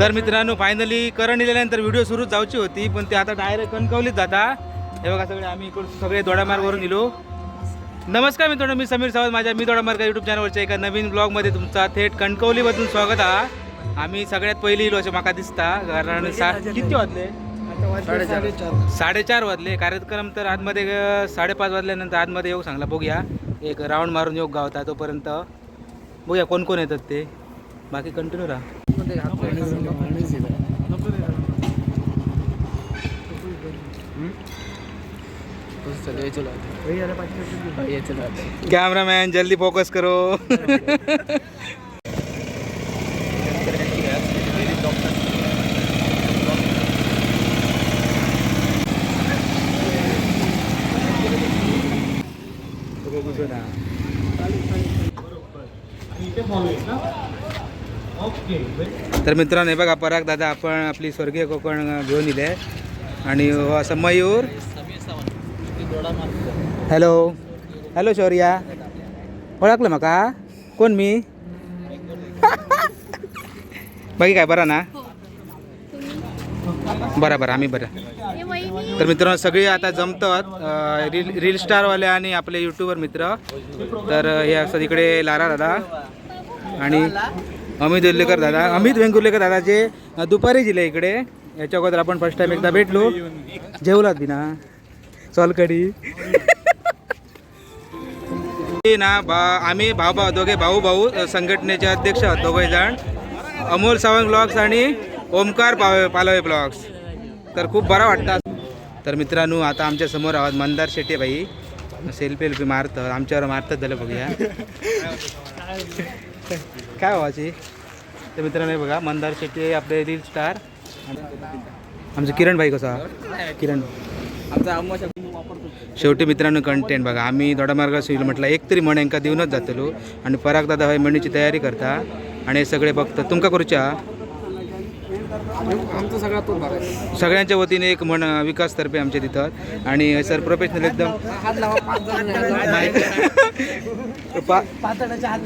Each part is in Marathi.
तर मित्रांनो फायनली करण दिल्यानंतर व्हिडिओ सुरू जाऊची होती पण ते आता डायरेक्ट कणकवलीत जाता. हे बघा सगळे आम्ही इकडून सगळे दोडामार्गवरून गेलो नमस्कार मित्रांनो मी समीर सावंत माझ्या मी दोडामार्ग यूट्यूब चॅनलवरच्या एका नवीन ब्लॉगमध्ये तुमचा थेट कणकवलीमधून स्वागत आहे. आम्ही सगळ्यात पहिली इलो असे माका दिसता कारण सा किती वाजले? साडेचार. वाजले. कार्यक्रम तर आतमध्ये साडेपाच वाजल्यानंतर आतमध्ये येऊ सांगला बघूया. एक राऊंड मारून येऊ गावता तोपर्यंत. बघूया कोण कोण येतात ते. बाकी कंटिन्यू राहा. कॅमेरामॅन जल्दी फोकस करो। तर मित्रांनो हे बघा पराग दादा आपण आपली स्वर्गीय कोकण घेऊन इले. आणि हो असं मयूर. Hello hello Shaurya. ओळखलं मका? कोण मी? बाकी काय बरा ना? बरं बरं आम्ही बरं. तर मित्रांनो सगळे आता जमतात. रील रील स्टारवाले आणि आपले यूट्यूबर मित्र. तर हे असतात इकडे लारा दादा. आणि अमित वेल्लेकर दादा. अमित वेंगुर्लेकर दादा जे दुपारी जिले इकडे. याच्या अगोदर आपण फर्स्ट टाइम एकदा भेटलो. जेवलात बी ना सोलकडी ना बा आम्ही भाऊ भाऊ दोघे भाऊ भाऊ संघटनेचे अध्यक्ष आहोत दोघे जण. अमोल सावंत ब्लॉग्स आणि ओमकार पावे पालवे ब्लॉग्स. तर खूप बरा वाटतात तर मित्रांनो आता आमच्यासमोर आहोत मंदार शेट्टी भाई. सेल्फी वेल्फी मारतात आमच्यावर मारतात झालं बघूया. काय व्हायची तर मित्रांनो हे बघा मंदार शेट्टी आपले रील स्टार. आमचं किरण भाई कसा? किरण. शेवटी मित्रांनो कंटेंट बघा. आम्ही दोडामार्ग सुईल म्हटलं एक तरी म्हण यांका देऊनच जातलो. आणि पराग दादा हय म्हणीची तयारी करता. आणि हे सगळे बघतात तुमका करूच्या? आमचा सगळा तो भाग आहे सगळ्यांच्या वतीने एक म्हण विकास तर्फे आमच्या तिथं. आणि सर प्रोफेशनल एकदम हात लावा पाच जण पा- पातळाच्या हात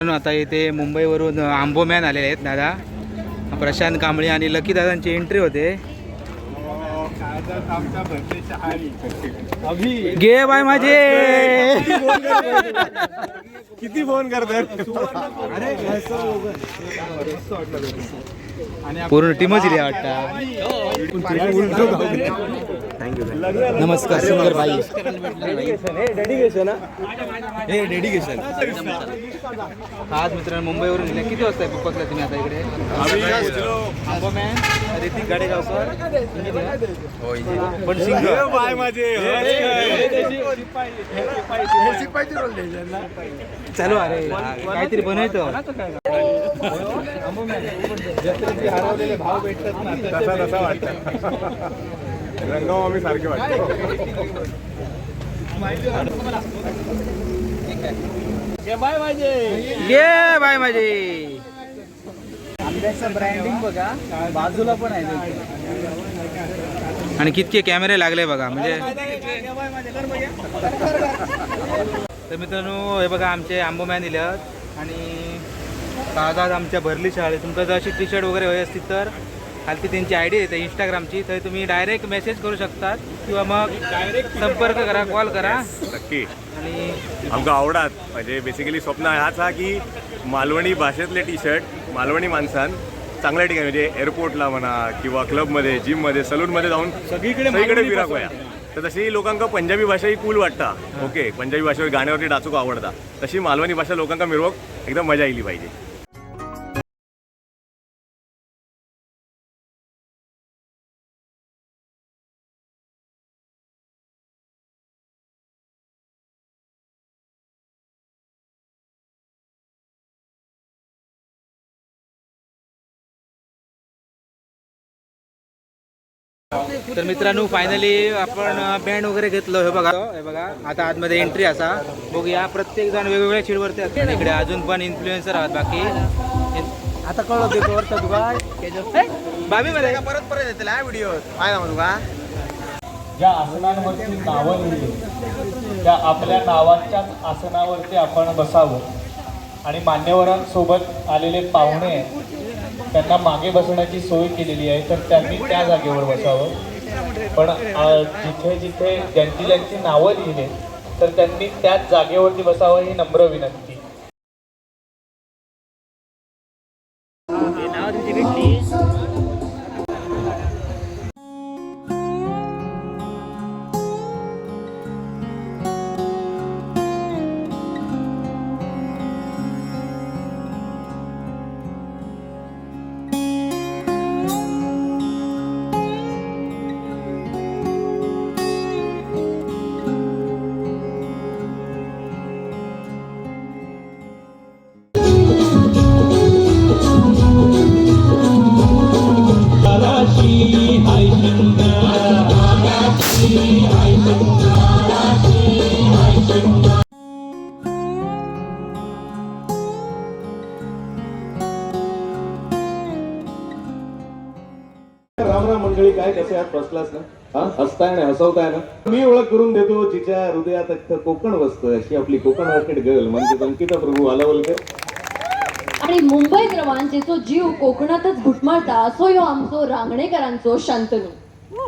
आता इथे मुंबईवरून आंबोमॅन आलेले आहेत दादा. प्रशांत कांबळे आणि लकी दादांची एंट्री होते. घे बाय माझे. किती फोन करतात? पूर्ण टीमच दिली वाटतं. नमस्कार सुंदर भाई हे डेडिकेशन आज मित्रांनो मुंबईवरून गेले किती वाजता पोहोचला तुम्ही आता इकडे ऋतिक गाडेगावकर पण सिंगर बाय माझे चालू अरे काहीतरी बनवतो हरवलेले भाव भेटतात ना तसा तसा वाटतं रंगाव आम्ही सारखे वाटतो ये बाय माझे. आंब्याचं ब्रँडिंग बघा बाजूला पण आहे आणि कितके कॅमेरे लागले बघा म्हणजे तर मित्रांनो हे बघा आमचे आंबोमॅन दिल्यात आणि ताजाच आमच्या भरली शाळे तुमका जर अशी टी शर्ट वगैरे हवी असतील तर खालती त्यांची आय डी येते इंस्टाग्रामची तर तुम्ही डायरेक्ट मेसेज करू शकतात किंवा मग संपर्क करा कॉल करा. नक्की. आणि आमका आवडात. म्हणजे बेसिकली स्वप्न हाच हा की मालवणी भाषेतले टी शर्ट मालवणी माणसान चांगल्या ठिकाणी म्हणजे एअरपोर्टला म्हणा किंवा क्लबमध्ये जिममध्ये सलूनमध्ये जाऊन सगळीकडे सगळीकडे फिराक वया तर तशी लोकांका पंजाबी भाषा ही कूल वाटता ओके पंजाबी भाषेवर गाण्यावरती डाचूक आवडता. तशी मालवणी भाषा लोकांका मिरवक एकदम मजा येईल पाहिजे. तर मित्रांनो फायनली आपण बँड वगैरे घेतलं. हे बघा. हे बघा. आता आतमध्ये एंट्री असा. बघूया. प्रत्येक जण वेगवेगळ्या चिडवरती असतात. आणि इकडे अजून पण इन्फ्लुएन्सर आहात. बाकी आता कळलं ते तुका बाबी मध्ये परत परत येतील हा व्हिडिओ काय म्हणू का ज्या आसनांवरची नावं लिहिली त्या आपल्या नावाच्याच आसनावरती आपण बसावं. आणि मान्यवरांसोबत आलेले पाहुणे त्यांना मागे बसण्याची सोय केलेली आहे तर त्यांनी त्या जागेवर बसावं. पण जिथे जिथे ज्यांची ज्यांची नावं लिहिली तर त्यांनी त्याच जागेवरती बसावं ही नम्र विनंती. आहात फर्स्ट क्लास ना. हा हसताय ना हसवताय ना. मी ओळख करून देतो जिच्या हृदयात कोकण वसतं अशी आपली कोकण ऑर्किड गर्ल म्हणजे अंकिता प्रभू आलावलकर. आणि मुंबईत रवान जेचो जीव कोकणातच घुटमळता असो ह्यो आमचो रांगणेकरांचो शांतनू.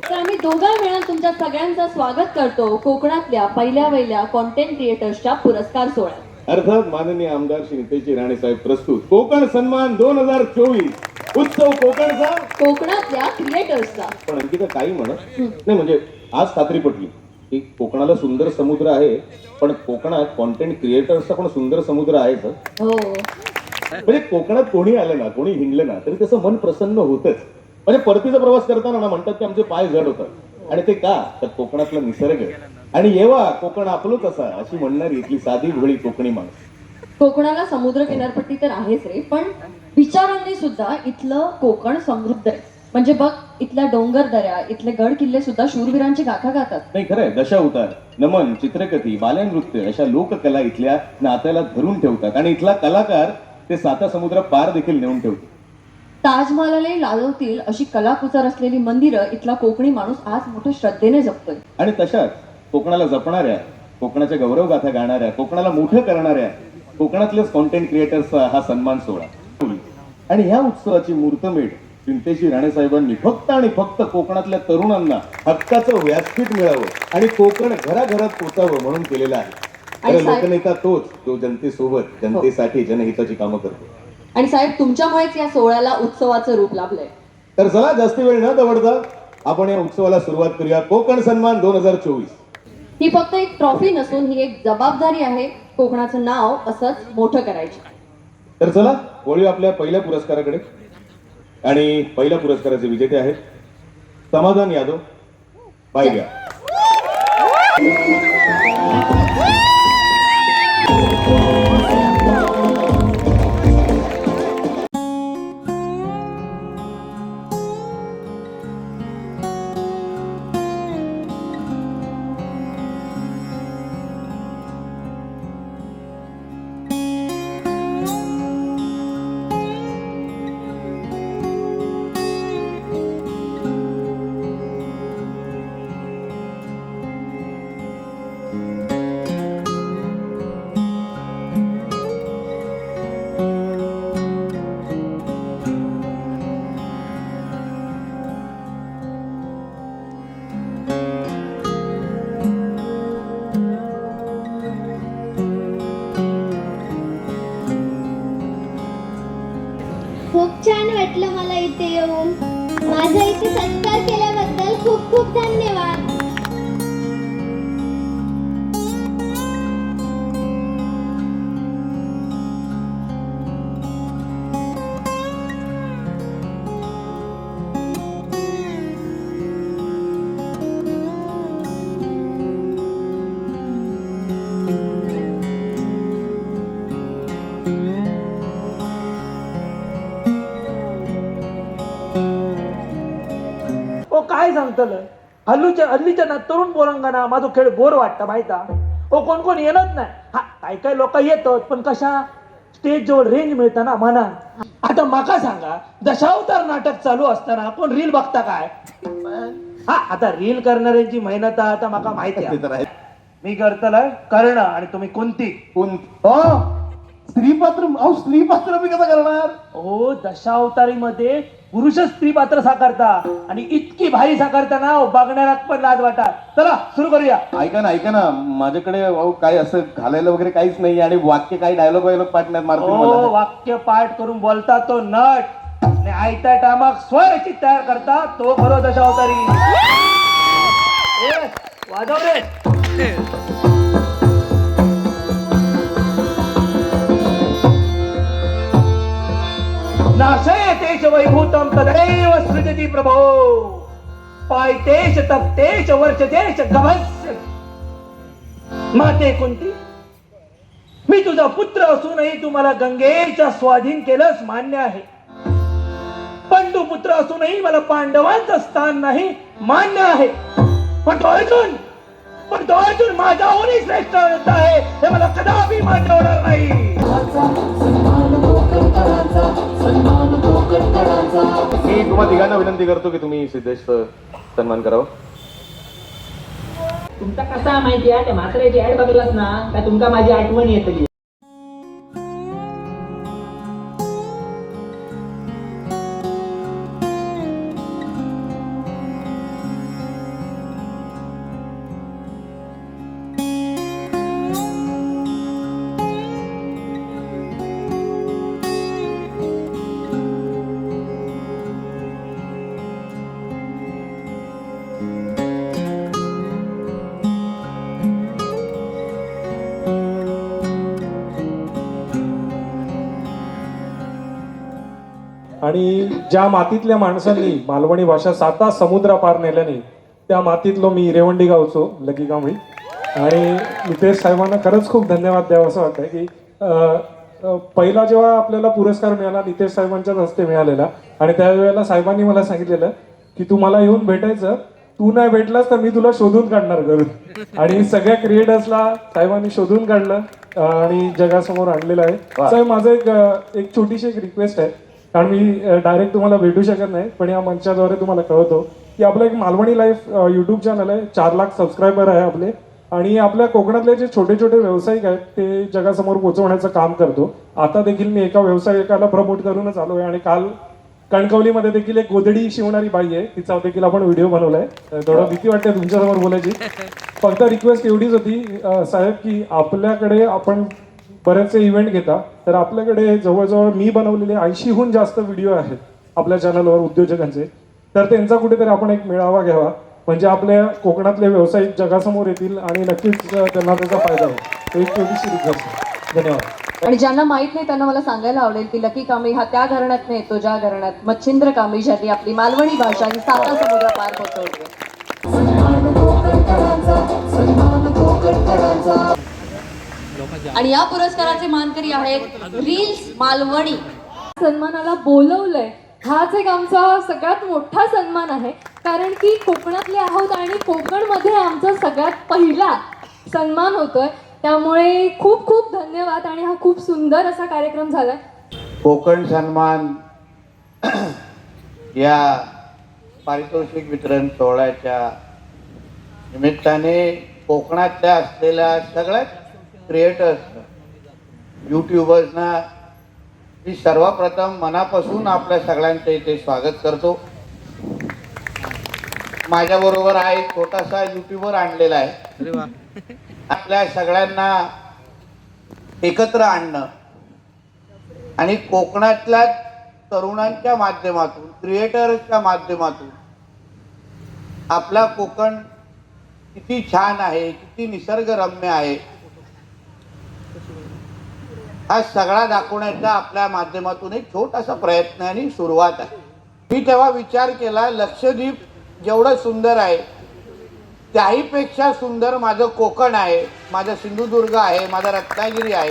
तर आम्ही दोघा वेळा तुमच्या सगळ्यांचं स्वागत करतो कोकणातल्या पहिल्या वहिल्या कॉन्टेंट क्रिएटर्सच्या पुरस्कार सोहळ्यात. अर्थात माननीय आमदार श्री नितेशजी राणे साहेब प्रस्तुत कोकण सन्मान दोन हजार चोवीस. उत्सव कोकणचा? कोकणातल्या क्रिएटर्सचा पण अंकिता काही म्हणत नाही म्हणजे आज खात्री पटली की कोकणाला सुंदर समुद्र आहे पण कोकणात कॉन्टेंट क्रिएटर्सचा पण सुंदर समुद्र आहे सर. हो. म्हणजे कोकणात कोणी आलं ना कोणी हिंडलं ना तरी त्याचं मन प्रसन्न होतच. म्हणजे परतीचा प्रवास करताना ना म्हणतात की आमचे पाय जड होतात. आणि ते का? तर कोकणातला निसर्ग. आणि येवा कोकण आपलोच असा अशी म्हणणारी इथली साधी भोळी कोकणी माणूस. कोकणाला समुद्र किनारपट्टी तर आहेच रे पण विचारांनी सुद्धा इथलं कोकण समृद्ध आहे. म्हणजे बघ इथल्या डोंगर दऱ्या इथले गड किल्ले सुद्धा शूरवीरांची गाथा गातात. नाही खरंय. दशा उतार नमन चित्रकथी बालनृत्य अशा लोककला इथल्या नात्याला धरून ठेवतात. आणि इथला कलाकार ते साता समुद्र पार देखील नेऊन ठेवतो. ताजमहालालाही लाजवतील अशी कलाकुसर असलेली मंदिरं इथला कोकणी माणूस आज मोठ्या श्रद्धेने जपतोय. आणि तशाच कोकणाला जपणाऱ्या कोकणाच्या गौरवगाथा गाणाऱ्या कोकणाला मोठं करणाऱ्या कोकणातलेच कॉन्टेंट क्रिएटर्सचा हा सन्मान सोहळा. आणि ह्या उत्सवाची मुहूर्तमेढ चिंतेशी राणे साहेबांनी फक्त आणि फक्त कोकणातल्या तरुणांना हक्काचं व्यासपीठ मिळावं आणि कोकण घराघरात पोचावं म्हणून केलेलं आहे. आणि लोकनेता तोच जो जनतेसोबत जनतेसाठी जनहिताची कामं करतो. आणि साहेब तुमच्यामुळेच या सोहळ्याला उत्सवाचं रूप लाभलंय. तर चला जास्ती वेळ न दवडता आपण या उत्सवाला सुरुवात करूया. कोकण सन्मान दोन हजार चोवीस. ही फक्त एक ट्रॉफी नसून ही एक जबाबदारी आहे कोकणाचं नाव असंच मोठं करायची. तर चला वळू आपल्या पहिल्या पुरस्काराकडे. आणि पहिल्या पुरस्काराचे विजेते आहेत समाधान यादव. पाहिल्या घ्या खूप छान वाटलं मला इथे येऊन. माझा इथे सत्कार केल्याबद्दल खूप खूप धन्यवाद. सांगतलं हल्लूच्या हल्लीच्या ना तरुण पोरांना माझा खेळ बोर वाटतं माहिता? ओ कोण कोण येणच नाही. हा काय काय लोक येतात पण कशा? स्टेज जवळ रेंज मिळतं ना म्हणा. आता माका सांगा दशावतार नाटक चालू असताना कोण रील बघता काय? हा आता रील करणाऱ्यांची मेहनत आता माका माहिती आहे. मी करतलं करणं आणि तुम्ही कोणती कोण हो. स्त्रीपात्र अहो स्त्रीपात्र मी कसं करणार? हो दशावतारी पुरुष स्त्री पात्र साकारता आणि इतकी भारी साकारता ना हो, बघणाऱ्यात पण लाज वाटा चला सुरू करूया. ऐका ना ऐका ना. माझ्याकडे अहो काय असं घालायला वगैरे काहीच नाही आणि वाक्य काही डायलॉग वायलॉग पाठण्यात मारतील हो वाक्य पाठ करून बोलता तो नट. आणि आयत्या टामाक स्वरचित तयार करता तो खरो दशावतारी. ए, वाजव रे. नाशयतेश वैभूतम तदैव सृजती प्रभो पायतेश तप्तेश वर्षतेश गभस्य। माते कुंती मी तुझा पुत्र असूनही तुम्हाला गंगेच्या स्वाधीन केलंच मान्य आहे. पंडू पुत्र असूनही मला पांडवांचं स्थान नाही मान्य आहे. पण तो अर्जुन पण तो अर्जुन माझ्याहूनही श्रेष्ठ आहे हे मला कदापि मान्य होणार नाही. तुम्हाला तिघांना विनंती करतो की तुम्ही सिद्धेश सन्मान करावं. तुमचा कसा माहिती आहे? त्या म्हाताऱ्याची ऍड बघलास ना का तुमका माझी आठवण येतली? आणि ज्या मातीतल्या माणसांनी मालवणी भाषा साता समुद्रापार नेल्याने त्या मातीतलो मी रेवंडी गावचो लकी कांबळी आणि नितेश साहेबांना खरंच खूप धन्यवाद द्यावं असं वाटतंय की पहिला जेव्हा आपल्याला पुरस्कार मिळाला नितेश साहेबांच्याच हस्ते मिळालेला. आणि त्यावेळेला साहेबांनी मला सांगितलेलं की तू मला येऊन भेटायचं. तू नाही भेटलास तर मी तुला शोधून काढणार घरून. आणि सगळ्या क्रिएटर्सला साहेबांनी शोधून काढलं. आणि जगासमोर आणलेलं आहे. साहेब माझं एक एक छोटीशी एक रिक्वेस्ट आहे. कारण मी डायरेक्ट तुम्हाला भेटू शकत नाही पण या मंचाद्वारे तुम्हाला कळवतो की आपलं एक मालवणी लाईफ युट्यूब चॅनल आहे. चार लाख सबस्क्रायबर आहे आपले. आणि आपल्या कोकणातले जे छोटे छोटे व्यावसायिक आहेत ते जगासमोर पोहोचवण्याचं काम करतो. आता देखील मी एका व्यावसायिकाला प्रमोट करूनच आलो आहे. आणि काल कणकवलीमध्ये देखील एक गोदडी शिवणारी बाई आहे. तिचा देखील आपण व्हिडिओ बनवलाय. थोडं भीती वाटते तुमच्यासमोर बोलायची. फक्त रिक्वेस्ट एवढीच होती साहेब की आपल्याकडे आपण बरेचसे इव्हेंट घेता. तर आपल्याकडे जवळजवळ मी बनवलेले ऐंशीहून जास्त व्हिडिओ आहेत आपल्या चॅनलवर उद्योजकांचे. तर त्यांचा कुठेतरी आपण एक मेळावा घ्यावा. म्हणजे आपल्या कोकणातले व्यावसायिक जगासमोर येतील आणि नक्कीच त्यांना त्याचा फायदा होईल. तो एक छोटीशी रिक्वेस्ट धन्यवाद. आणि ज्यांना माहीत नाही त्यांना मला सांगायला आवडेल की लकी कांबळी हा त्या घराण्यात नाही येतो ज्या घराण्यात. मच्छिंद्र कांबळी ज्यांनी आपली मालवणी भाषा ही साता समुद्र पार पोहोचवली आणि या पुरस्काराचे मानकरी आहेत रील्स मालवणी. सन्मानाला बोलवलंय. हाच एक आमचा सगळ्यात मोठा सन्मान आहे. कारण की कोकणातले आहोत आणि कोकणमध्ये आमचा सगळ्यात पहिला सन्मान होतोय. त्यामुळे खूप खूप धन्यवाद आणि हा खूप सुंदर असा कार्यक्रम झालाय. कोकण सन्मान या पारितोषिक वितरण सोहळ्याच्या निमित्ताने कोकणातल्या असलेल्या सगळ्याच क्रिएटर्स यूट्यूबर्सना मी सर्वप्रथम मनापासून आपल्या सगळ्यांचं इथे स्वागत करतो. माझ्याबरोबर हा एक छोटासा युट्यूबर आणलेला आहे. आपल्या सगळ्यांना एकत्र आणणं आणि कोकणातल्या तरुणांच्या माध्यमातून क्रिएटर्सच्या माध्यमातून आपला कोकण किती छान आहे किती निसर्गरम्य आहे हा सगळा दाखवण्याचा आपल्या माध्यमातून एक छोटासा प्रयत्न आणि सुरुवात आहे. मी तेव्हा विचार केला लक्षद्वीप जेवढं सुंदर आहे त्याहीपेक्षा सुंदर माझं कोकण आहे माझं सिंधुदुर्ग आहे माझा रत्नागिरी आहे.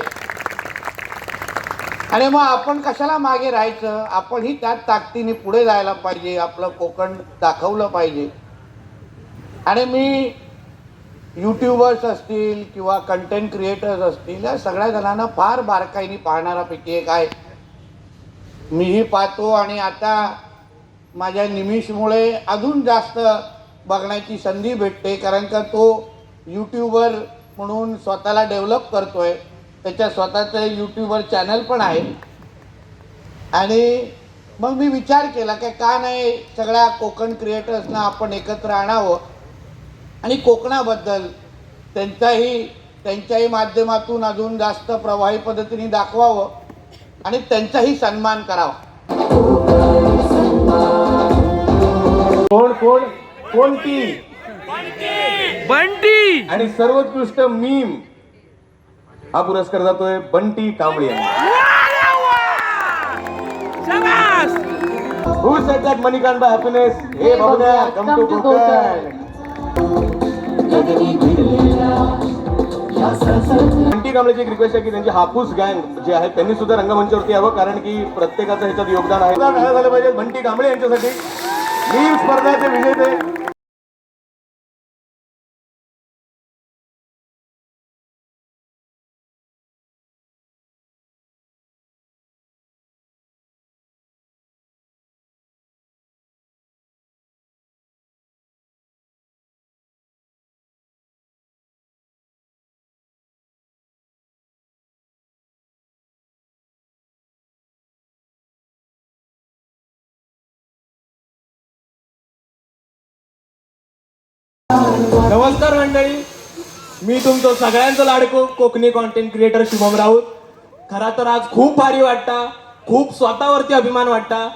आणि मग आपण कशाला मागे राहायचं? आपणही त्याच ताकदीने पुढे जायला पाहिजे आपलं कोकण दाखवलं पाहिजे. आणि मी यूट्यूबर्स असतील किंवा कंटेंट क्रिएटर्स असतील या सगळ्या जणांना फार बारकाईने पाहणारापैकी एक आहे. मीही पाहतो आणि आता माझ्या निमिषमुळे अजून जास्त बघण्याची संधी भेटते कारण का तो यूट्यूबर म्हणून स्वतःला डेव्हलप करतोय. त्याच्या स्वतःचं यूट्यूबर चॅनल पण आहे. आणि मग मी विचार केला की का नाही सगळ्या कोकण क्रिएटर्सना आपण एकत्र आणावं. आणि कोकणाबद्दल त्यांचाही त्यांच्याही माध्यमातून अजून जास्त प्रभावी पद्धतीने दाखवावं आणि त्यांचाही सन्मान करावा. कोण कोण कोणती? बंटी! आणि सर्वोत्कृष्ट मीम. हा पुरस्कार जातोय बंटी कांबळे यांना. Who said that money can't buy happiness? हे बघूया कांबळेची एक रिक्वेस्ट आहे की त्यांची हापूस गँग जे आहे त्यांनी सुद्धा रंगमंचावरती यावं कारण की प्रत्येकाचं ह्याच्यात योगदान आहे. झालं पाहिजे. बंटी कांबळे यांच्यासाठी. स्पर्धाचे विजेते. मंडळी मी तुमचं सगळ्यांचं लाडको कोकणी कॉन्टेंट क्रिएटर शुभम राऊत. खरा तर आज खूप भारी वाटता खूप स्वतःवरती अभिमान वाटता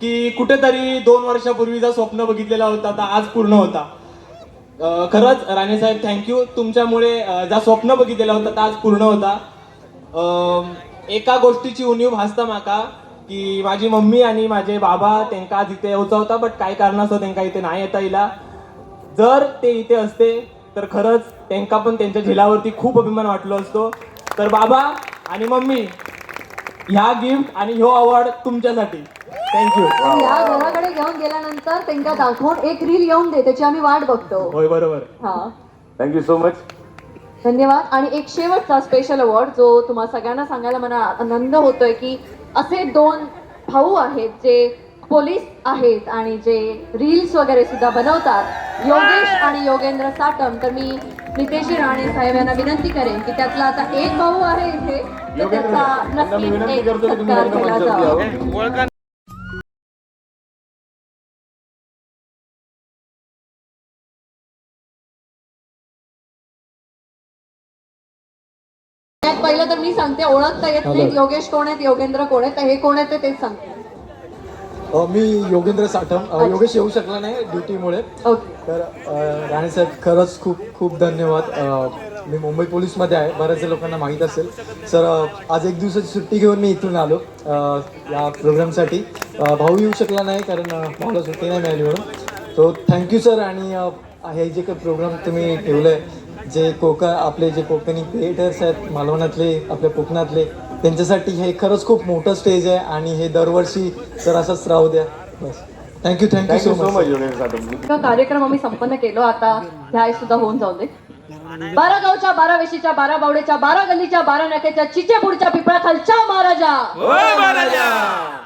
की कुठेतरी दोन वर्षापूर्वीचा स्वप्न बघितलेला होता तर आज पूर्ण होता. खरंच राणे साहेब थँक्यू तुमच्यामुळे जा स्वप्न बघितलेला होता आज पूर्ण होता. एका गोष्टीची उणीव भासता माका की माझी मम्मी आणि माझे बाबा त्यांका आज इथे येऊचा होता बट काय कारणास्तव त्यांना इथे नाही येता येईला जर ते इथे असते तर खरंच त्यांका पण त्यांच्या झिलावरती खूप अभिमान वाटलो असतो. तर बाबा आणि मम्मी ह्या गिफ्ट आणि ह्यो अवॉर्ड तुमच्यासाठी. थँक्यू या घराकडे घेऊन गेल्यानंतर त्यांना दाखवून एक रील येऊन दे त्याची आम्ही वाट बघतो. होय बरोबर. हा. थँक्यू सो मच धन्यवाद. आणि एक शेवटचा स्पेशल अवॉर्ड जो तुम्हा सगळ्यांना सांगायला मला आनंद होतोय की असे दोन भाऊ आहेत जे पोलीस आहेत आणि जे रील्स वगैरे सुद्धा बनवतात. योगेश आणि योगेंद्र साटम तर मी नितेशजी राणे साहेब यांना विनंती करेन की त्यातला आता एक भाऊ आहे इथे तर त्याचा यांना मी नक्कीच विनंती एक करतो की तुम्ही सत्कार केला जावा. पहिलं तर मी सांगते ओळखता येत नाही योगेश कोण आहेत योगेंद्र कोण आहेत हे कोण आहेत ते तेच सांगते. मी योगेंद्र साठम योगेश येऊ शकला नाही ड्युटीमुळे. तर अ, राणेसाहेब खरंच खूप खूप धन्यवाद. मी मुंबई पोलीसमध्ये आहे. बऱ्याचशा लोकांना माहीत असेल. सर आज एक दिवसाची सुट्टी घेऊन मी इथून आलो या प्रोग्रामसाठी. भाऊ येऊ शकला नाही कारण भाऊला सुट्टी नाही मिळाली म्हणून. तो थँक्यू सर आणि हे जे काही प्रोग्राम तुम्ही ठेवलं आहे जे कोकण आपले जे कोकणी क्रिएटर्स आहेत मालवणातले आपल्या कोकणातले त्यांच्यासाठी हे खरंच खूप मोठं स्टेज आहे आणि हे दरवर्षी सर असंच राहू द्या. बस. Thank you thank you so so much कार्यक्रम आम्ही संपन्न केलो आता. ह्या सुद्धा होऊन जाऊ दे. बारा गावच्या बारा वेशीच्या बारा बावड्याच्या बारा गल्लीच्या बारा नाक्याच्या चिचेपुडच्या पिपळा खालच्या महाराजा.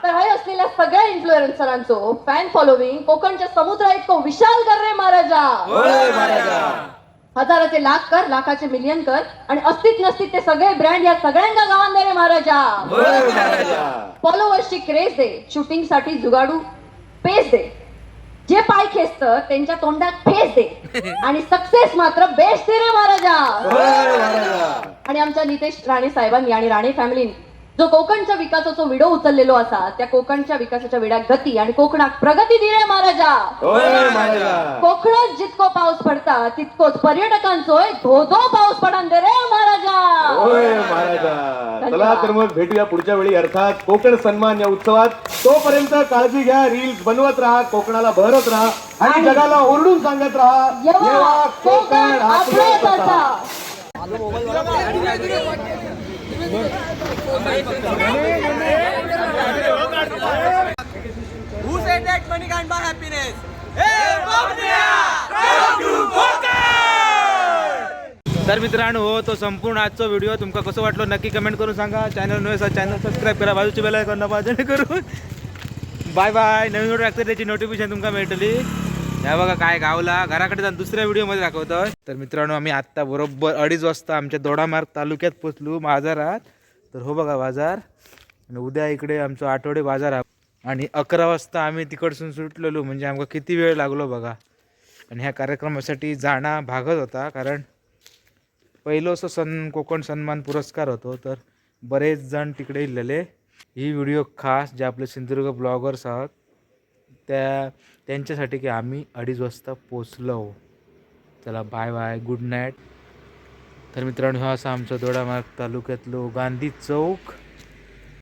तर हे असलेल्या सगळ्या इन्फ्लुएन्सरांचो फॅन फॉलोविंग कोकणच्या समुद्रा इतकं विशाल कर रे महाराजा! हजाराचे लाख कर लाखाचे मिलियन कर आणि अस्तित नसतील ते सगळे ब्रँड या सगळ्यांना गावान दे रे महाराजा. फॉलोअर्सची क्रेज दे शूटिंगसाठी जुगाडू पेस दे. जे पाय खेचत त्यांच्या तोंडात फेस दे. आणि सक्सेस मात्र बेस्ट दे रे महाराजा. आणि आमच्या नितेश राणे साहेबांनी आणि राणे फॅमिलीने जो कोकणच्या विकासाचा विडो उचललेलो असा त्या कोकणच्या विकासाच्या विड्यात गती आणि कोकणात प्रगती दिले महाराजा. कोकणात जितको पाऊस पडता तितकोच पर्यटकांचोय धो धो पाऊस पडान दे रे महाराजा. होय महाराजा. चला तर मग भेटूया पुढच्या वेळी. अर्थात कोकण सन्मान या उत्सवात. तोपर्यंत काळजी घ्या रील्स बनवत राहा कोकणाला बहरत राहा आणि जगाला ओरडून सांगत राहा. कोकण तर मित्रांनो हो तो संपूर्ण आजचा व्हिडिओ तुमका कसं वाटलो नक्की कमेंट करून सांगा. चॅनल नवे असा चॅनल सबस्क्राईब करा. बाजूची बेल आयकॉन पाहिजे करून बाय बाय नवीन व्हिडिओ टाकता त्याची नोटिफिकेशन तुम्हाला मिळतली. ह्या बघा काय गावला. घराकडे जाऊन दुसऱ्या व्हिडिओमध्ये दाखवतो तर मित्रांनो आम्ही आत्ता बरोबर अडीच वाजता आमच्या दोडामार्ग तालुक्यात पोचलो बाजारात. तर हो बघा बाजार. आणि उद्या इकडे आमचं आठवडे बाजार आहे. आणि अकरा वाजता आम्ही तिकडसून सुटलेलो. म्हणजे आमका किती वेळ लागलो बघा. आणि ह्या कार्यक्रमासाठी जाणं भागत होता. कारण पहिलं असं सन कोकण सन्मान पुरस्कार होतो. तर बरेच जण तिकडे इलेले. ही व्हिडिओ खास जे आपले सिंधुदुर्ग ब्लॉगर्स आहेत त्या त्यांच्यासाठी की आम्ही अडीच वाजता पोचलो. चला बाय बाय गुड नाईट तर मित्रांनो हा असा आमचा दोडामार्ग तालुक्यातलो गांधी चौक.